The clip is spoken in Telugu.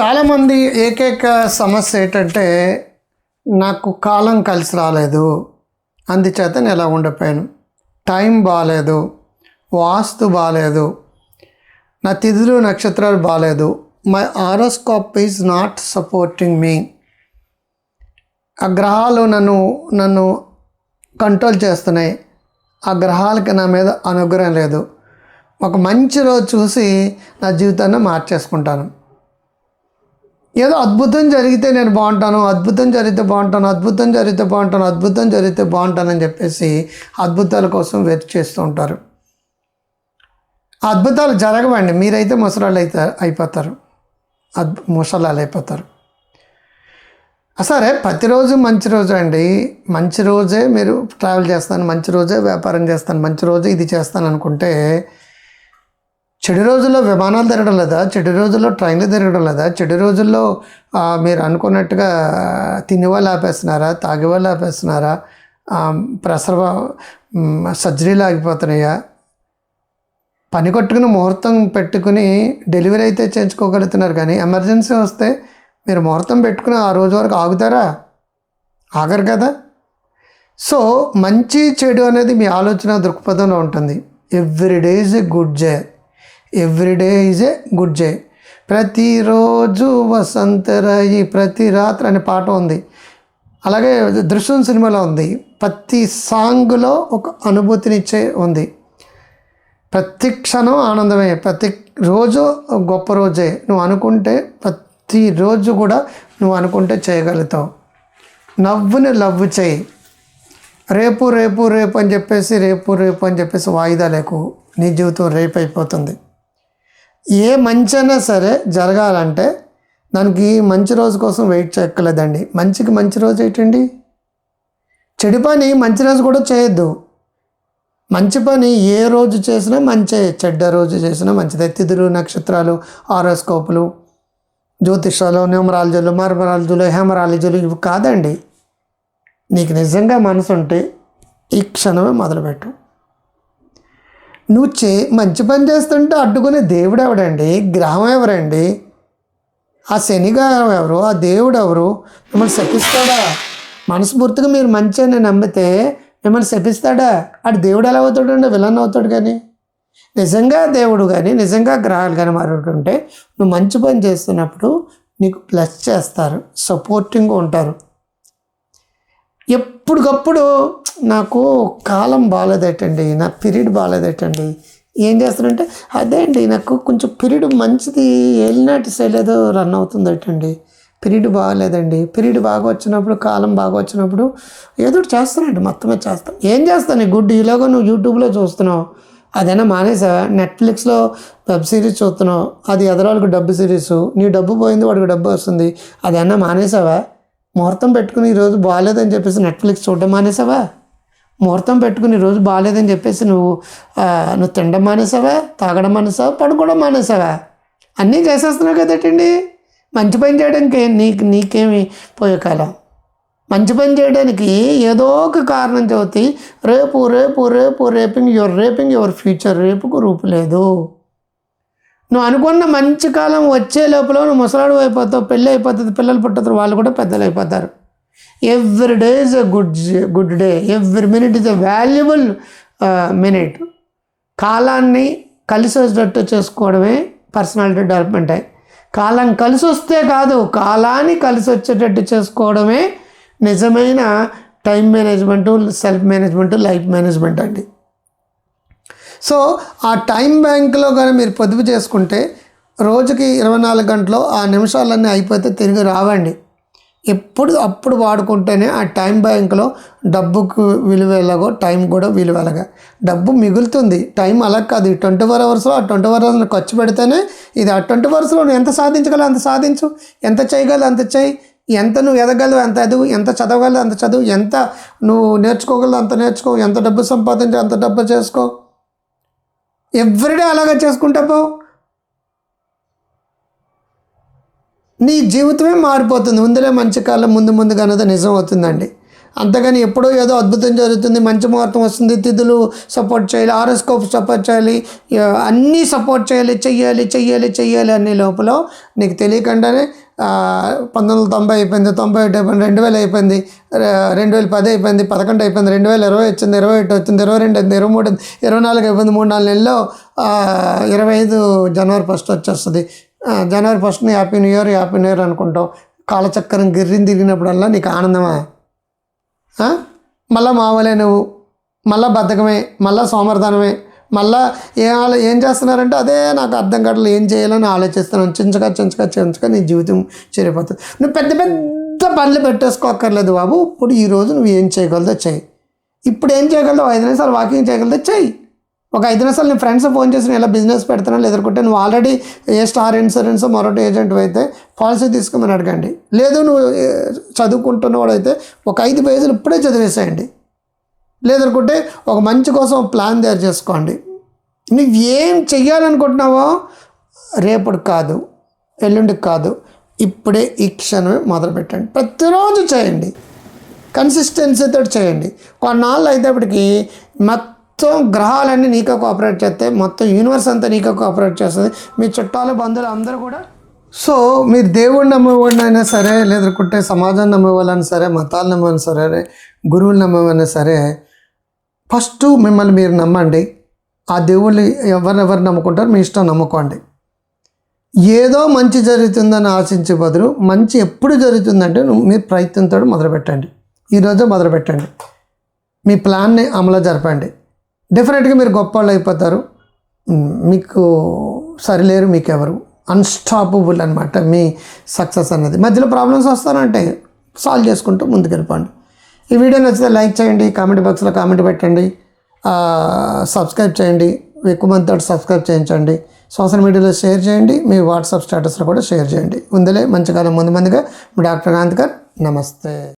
చాలామంది ఏకైక సమస్య ఏంటంటే నాకు కాలం కలిసి రాలేదు. అందుచేత నేను ఎలా ఉండిపోయాను? టైం బాగాలేదు వాస్తు బాగాలేదు నా తిథులు నక్షత్రాలు బాగాలేదు my horoscope is not supporting me. ఆ గ్రహాలు నన్ను నన్ను కంట్రోల్ చేస్తున్నాయి. ఆ గ్రహాలకి నా మీద అనుగ్రహం లేదు. ఒక మంచి రోజు చూసి నా జీవితాన్ని మార్చేసుకుంటాను. ఏదో అద్భుతం జరిగితే నేను బాగుంటాను అద్భుతం జరిగితే బాగుంటాను అద్భుతం జరిగితే బాగుంటాను అద్భుతం జరిగితే బాగుంటానని చెప్పేసి అద్భుతాల కోసం వెయిట్ చేస్తూ ఉంటారు. అద్భుతాలు జరగవండి. మీరైతే ముసలాళ్ళు అయితే అయిపోతారు. అద్భు ముసలాలు అయిపోతారు. సరే ప్రతిరోజు మంచి రోజు అండి. మంచి రోజే మీరు ట్రావెల్ చేస్తాను మంచి రోజే వ్యాపారం చేస్తాను మంచి రోజే ఇది చేస్తాను అనుకుంటే చెడు రోజుల్లో విమానాలు తిరగడం లేదా చెడు రోజుల్లో ట్రైన్లు తిరగడం లేదా చెడు రోజుల్లో మీరు అనుకున్నట్టుగా తినేవాళ్ళు ఆపేస్తున్నారా తాగేవాళ్ళు ఆపేస్తున్నారా ప్రసవ సర్జరీలు ఆగిపోతున్నాయా? పని కొట్టుకుని ముహూర్తం పెట్టుకుని డెలివరీ అయితే చేయించుకోగలుగుతున్నారు కానీ ఎమర్జెన్సీ వస్తే మీరు ముహూర్తం పెట్టుకుని ఆ రోజు వరకు ఆగుతారా? ఆగరు కదా? సో మంచి చెడు అనేది మీ ఆలోచన దృక్పథంలో ఉంటుంది. Every day is a good day. Every day is a good day ప్రతిరోజు వసంతరాయి ప్రతి రాత్రి అనే పాట ఉంది. అలాగే దృశ్యం సినిమాలో ఉంది. ప్రతి సాంగ్లో ఒక అనుభూతినిచ్చే ఉంది. ప్రతి క్షణం ఆనందమే. ప్రతి రోజు గొప్ప రోజే. నువ్వు అనుకుంటే ప్రతిరోజు కూడా నువ్వు అనుకుంటే చేయగలుగుతావు. నవ్వుని లవ్ చేయి. రేపు రేపు రేపు అని చెప్పేసి రేపు రేపు అని చెప్పేసి వాయిదా లేకు. నీ జీవితం రేపు అయిపోతుంది. ఏ మంచి అయినా సరే జరగాలంటే దానికి మంచి రోజు కోసం వెయిట్ చేయక్కర్లేదండి. మంచికి మంచి రోజు ఏంటండి? చెడు పని మంచి రోజు కూడా చేయొద్దు. మంచి పని ఏ రోజు చేసినా మంచి చెడ్డ రోజు చేసినా మంచిదే. తిథులు నక్షత్రాలు ఆరోస్కోపులు జ్యోతిషాలు న్యూమరాలజీలు మార్మరాలజీలు హేమరాలజీలు ఇవి కాదండి. నీకు నిజంగా మనసు ఉంటే ఈ క్షణమే మొదలుపెట్టు. నువ్వు చే మంచి పని చేస్తుంటే అడ్డుకునే దేవుడు ఎవడండి? గ్రహం ఎవరండి? ఆ శనిగారం ఎవరు? ఆ దేవుడు ఎవరు? మిమ్మల్ని శపిస్తాడా? మనస్ఫూర్తిగా మీరు మంచి అని నమ్మితే మిమ్మల్ని శపిస్తాడా? అటు దేవుడు ఎలా అవుతాడండి విలన్ అవుతాడు కానీ. నిజంగా దేవుడు కానీ నిజంగా గ్రహాలు కానీ మారుతుంటే నువ్వు మంచి పని చేస్తున్నప్పుడు నీకు ప్లస్ చేస్తారు సపోర్టింగ్గా ఉంటారు. ఎప్పటికప్పుడు నాకు కాలం బాగాలేదటండి నా పీరియడ్ బాగాలేదటండి. ఏం చేస్తానంటే అదే అండి నాకు కొంచెం పీరియడ్ మంచిది ఏలినాటి శైలి ఏదో రన్ అవుతుందటండి. పీరియడ్ బాగాలేదండి. పీరియడ్ బాగా వచ్చినప్పుడు కాలం బాగా వచ్చినప్పుడు ఏదో ఒకటి చేస్తానండి మొత్తమే చేస్తాను. ఏం చేస్తాను గుడ్ ఇలాగో నువ్వు యూట్యూబ్లో చూస్తున్నావు. అదైనా మానేసావా నెట్ఫ్లిక్స్లో వెబ్ సిరీస్ చూస్తున్నావు. అది ఎదరాలకు డబ్బు సిరీస్. నీ డబ్బు పోయింది వాడికి డబ్బు వస్తుంది. అదైనా మానేసావా? ముహూర్తం పెట్టుకుని ఈరోజు బాగాలేదని చెప్పేసి నెట్ఫ్లిక్స్ చూడడం మానేసావా? ముహూర్తం పెట్టుకుని రోజు బాగాలేదని చెప్పేసి నువ్వు నువ్వు తినడం మానేసావా? తాగడం మానేసావా? పడుకోవడం మానేసావా? అన్నీ చేసేస్తున్నావు కదటండి మంచి పని చేయడానికి నీకు నీకేమి పోయే కాలం మంచి పని చేయడానికి ఏదో ఒక కారణం చదివి రేపు రేపు రేపు reaping your reaping your future రేపుకు రూపు లేదు. నువ్వు అనుకున్న మంచి కాలం వచ్చే లోపల నువ్వు ముసలాడు అయిపోతావు పెళ్ళి అయిపోతుంది పిల్లలు పుట్టతారు వాళ్ళు కూడా పెద్దలు అయిపోతారు. Every day is a good good day every minute is a valuable minute కాలాన్ని కలిసి వచ్చేటట్టు చేసుకోవడమే పర్సనాలిటీ డెవలప్మెంట్ కాలం కలిసి వస్తే కాదు కాలాన్ని కలిసి వచ్చేటట్టు చేసుకోవడమే నిజమైన time management self management life management అండి. సో ఆ టైం బ్యాంక్లో కానీ మీరు పొదుపు చేసుకుంటే రోజుకి ఇరవై నాలుగు గంటలు ఆ నిమిషాలన్నీ అయిపోతే తిరిగి రావండి. ఎప్పుడు అప్పుడు వాడుకుంటేనే ఆ టైం బ్యాంక్లో డబ్బుకు విలువ ఎలాగో టైం కూడా విలువ ఎలాగా. డబ్బు మిగులుతుంది. టైం అలా కాదు. ఈ ట్వంటీ ఫోర్ అవర్స్లో ఆ ట్వంటీ ఫోర్ అవర్స్లో ఖర్చు పెడితేనే ఇది ఆ ట్వంటీ ఫోర్ అవర్స్లో నువ్వు ఎంత సాధించగలవు? అంత సాధించు. ఎంత చేయగలవు? అంత చేయి. ఎంత నువ్వు ఎదగలవు? అంత ఎదుగు? ఎంత చదవగలవు? అంత చదువు? ఎంత నువ్వు నేర్చుకోగలవు? అంత నేర్చుకో. ఎంత డబ్బు సంపాదించు? అంత డబ్బు చేసుకో. ఎవ్రీడే అలాగే చేసుకుంటా పో. నీ జీవితమే మారిపోతుంది. ముందులే మంచి కాలం ముందు ముందుగా అన్నది నిజం అవుతుందండి. అంతగాని ఎప్పుడో ఏదో అద్భుతం జరుగుతుంది మంచి ముహూర్తం వస్తుంది తిథులు సపోర్ట్ చేయాలి ఆరోస్కోప్ సపోర్ట్ చేయాలి అన్నీ సపోర్ట్ చేయాలి చెయ్యాలి చెయ్యాలి చెయ్యాలి అనే లోపల నీకు తెలియకుండానే పంతొమ్మిది వందల తొంభై అయిపోయింది తొంభై ఒకటి అయిపోయింది రెండు వేలు అయిపోయింది రెండు వేల పది అయిపోయింది పదకొండు అయిపోయింది రెండు వేల ఇరవై వచ్చింది ఇరవై ఒకటి వచ్చింది ఇరవై రెండు అయింది ఇరవై మూడు ఇరవై నాలుగు అయిపోయింది మూడు నాలుగు నెలల్లో ఇరవై ఐదు జనవరి ఫస్ట్ వచ్చేస్తుంది. జనవరి ఫస్ట్ని happy new year happy new year అనుకుంటావు. కాలచక్రం గిర్రిని తిరిగినప్పుడల్లా నీకు ఆనందమా? మళ్ళా మామూలే నువ్వు. మళ్ళా బద్ధకమే మళ్ళా సోమర్ధనమే మళ్ళా ఏం ఆలో ఏం చేస్తున్నారంటే అదే నాకు అర్థం కావట్లేదు. ఏం చేయాలని ఆలోచిస్తున్నాను. చించగా చించగా చించగా నీ జీవితం చెడిపోతుంది. నువ్వు పెద్ద పెద్ద పనులు పెట్టేసుకోక్కర్లేదు బాబు. ఇప్పుడు ఈరోజు నువ్వు ఏం చేయగలదో చేయి ఇప్పుడు ఏం చేయగలదో ఐదు నిమిషాలు వాకింగ్ చేయగలదో చేయి ఒక ఐదు నిమిషాలు నీ ఫ్రెండ్స్ ఫోన్ చేసి నేను ఇలా బిజినెస్ పెడుతున్నాను ఎదుర్కొంటే నువ్వు ఆల్రెడీ ఏ స్టార్ ఇన్సూరెన్స్ మరొకటి ఏజెంట్ అయితే పాలసీ తీసుకోమని అడగండి. లేదు నువ్వు చదువుకుంటున్నవాడు అయితే ఒక ఐదు పేజీలు ఇప్పుడే చదివేసేయండి. లేదనుకుంటే ఒక మంచి కోసం ప్లాన్ తయారు చేసుకోండి. నువ్వు ఏం చెయ్యాలనుకుంటున్నావో రేపటి కాదు ఎల్లుండికి కాదు ఇప్పుడే ఈ క్షణమే మొదలు పెట్టండి. ప్రతిరోజు చేయండి. కన్సిస్టెన్సీతో చేయండి. కొన్నాళ్ళు అయితేప్పటికి మొత్తం గ్రహాలన్నీ నీకే కోఆపరేట్ చేస్తే మొత్తం యూనివర్స్ అంతా నీకే కోఆపరేట్ చేస్తుంది. మీ చుట్టాలు బంధువులు అందరూ కూడా. సో మీరు దేవుడిని నమ్మేవాడినైనా సరే లేదనుకుంటే సమాజం నమ్మేవాళ్ళైనా సరే మతాలు నమ్మని సరే గురువులు నమ్మేవైనా సరే ఫస్ట్ మిమ్మల్ని మీరు నమ్మండి. ఆ దేవుళ్ళు ఎవరెవరు నమ్ముకుంటారో మీ ఇష్టం నమ్ముకోండి. ఏదో మంచి జరుగుతుందని ఆశించే బదులు మంచి ఎప్పుడు జరుగుతుందంటే మీరు ప్రయత్నంతో మొదలుపెట్టండి. ఈరోజే మొదలుపెట్టండి. మీ ప్లాన్ని అమలు జరపండి. డెఫినెట్గా మీరు గొప్ప వాళ్ళు అయిపోతారు మీకు సరిలేరు మీకు ఎవరు అన్స్టాపబుల్ అనమాట మీ సక్సెస్ అన్నది. మధ్యలో ప్రాబ్లమ్స్ వస్తానంటే సాల్వ్ చేసుకుంటూ ముందుకు వెళ్ళిపోండి ఈ వీడియో నచ్చితే లైక్ చేయండి కామెంట్ బాక్స్లో కామెంట్ పెట్టండి. సబ్స్క్రైబ్ చేయండి. ఎక్కువ మంది తోటి సబ్స్క్రైబ్ చేయించండి. సోషల్ మీడియాలో షేర్ చేయండి. మీ వాట్సాప్ స్టేటస్లో కూడా షేర్ చేయండి. ఉందలే మంచి కాలం ముందు ముందుగా. డాక్టర్ కాంత్ గారు నమస్తే.